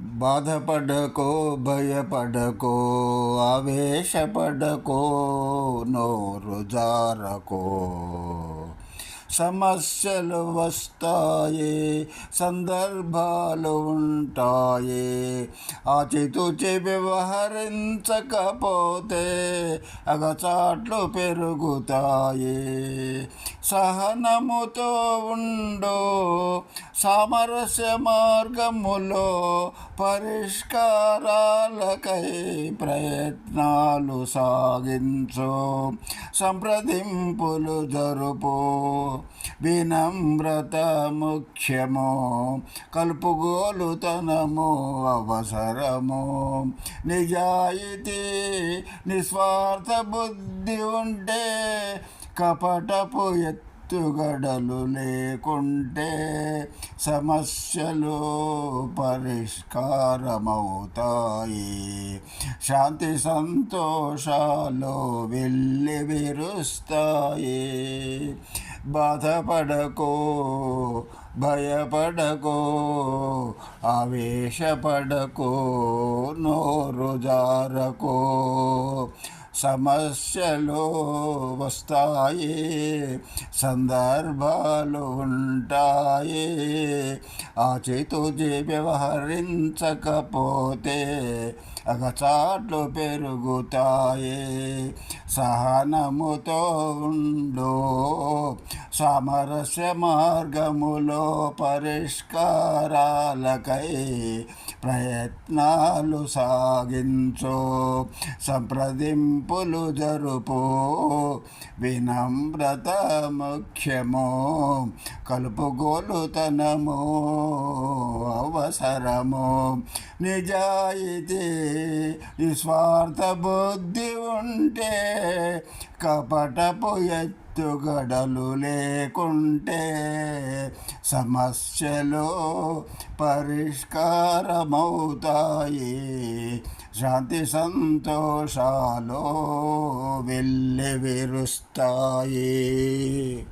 బాధపడకో భయపడకో ఆవేశపడకో నోరు జారకో. సమస్యలు వస్తాయే సందర్భాలు ఉంటాయే. ఆచితూచి వ్యవహరించకపోతే అగచాట్లు పెరుగుతాయే. సహనముతో ఉండు సామరస్య మార్గములో పరిష్కారాలకై ప్రయత్నాలు సాగించు. సంప్రదింపులు జరుపు. వినమ్రత ముఖ్యము. కలుపుగోలుతనము అవసరము. నిజాయితీ నిస్వార్థ బుద్ధి ఉంటే కపటపు ఎత్తుగడలు లేకుంటే సమస్యలు పరిష్కారమవుతాయి. శాంతి సంతోషాలు వెళ్ళి విరుస్తాయి. బాధపడకో భయపడకో ఆవేశపడకో నోరు జారకో. సమస్యలు వస్తాయి సందర్భాలు ఉంటాయి. ఆచితూచి వ్యవహరించకపోతే అగచాట్లు పెరుగుతాయి. సహనముతో ఉండు. సామరస్య మార్గములో పరిష్కారాలకై ప్రయత్నాలు సాగించు. సంప్రదింపులు జరుపు. వినమ్రత ముఖ్యము. కలుపుగోలుతనము అవసరము. నిజాయితీ నిస్వార్థ బుద్ధి ఉంటే కపటపు ఎత్తుగడలు లేకుంటే సమస్యలు పరిష్కారమవుతాయి. శాంతి సంతోషాలు వెళ్ళి విరుస్తాయి.